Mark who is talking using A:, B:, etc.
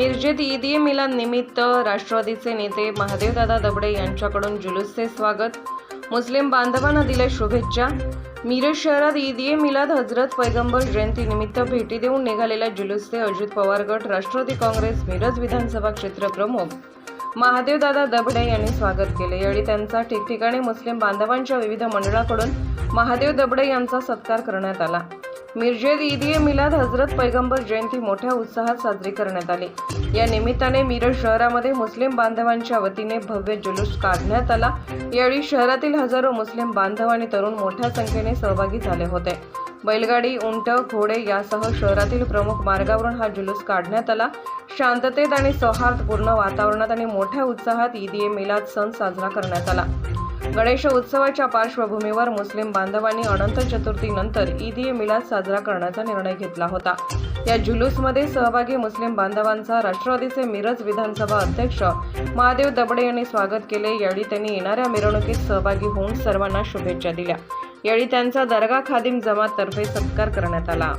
A: मिरजेत ईदी मिलानिमित्त मिलाद निमित्त राष्ट्रवादीचे नेते महादेवदादा दबडे यांच्याकडून जुलूसचे स्वागत. मुस्लिम बांधवांना दिल्या शुभेच्छा. मिरज शहरात ईद ए मिलाद हजरत पैगंबर जयंतीनिमित्त भेटी देऊन निघालेल्या जुलूसचे अजित पवार गट राष्ट्रवादी काँग्रेस मिरज विधानसभा क्षेत्र प्रमुख महादेवदादा दबडे यांनी स्वागत केले यावेळी त्यांचा ठिकठिकाणी मुस्लिम बांधवांच्या विविध मंडळाकडून महादेव दबडे यांचा सत्कार करण्यात आला. मिरजेत ईद ए मिलाद हजरत पैगंबर जयंती मोठ्या उत्साहात साजरी करण्यात आली. या निमित्ताने मिरज शहरामध्ये मुस्लिम बांधवांच्या वतीने भव्य जुलूस काढण्यात आला. यावेळी शहरातील हजारो मुस्लिम बांधव आणि तरुण मोठ्या संख्येने सहभागी झाले होते. बैलगाडी उंट घोडे यासह शहरातील प्रमुख मार्गावरून हा जुलूस काढण्यात आला. शांततेत आणि सौहार्दपूर्ण वातावरणात आणि मोठ्या उत्साहात ईद ए मिलाद सण साजरा करण्यात आला. गणेश उत्सवाच्या पार्श्वभूमीवर मुस्लिम बांधवांनी अनंत चतुर्थीनंतर ईद ए मिलाद साजरा करण्याचा निर्णय घेतला होता. या जुलूसमध्ये सहभागी मुस्लिम बांधवांचा राष्ट्रवादीचे मिरज विधानसभा अध्यक्ष महादेव दबडे यांनी स्वागत केले. यावेळी त्यांनी येणाऱ्या मिरवणुकीत सहभागी होऊन सर्वांना शुभेच्छा दिल्या. यावेळी त्यांचा दर्गा खादिम जमात तर्फे सत्कार करण्यात आला.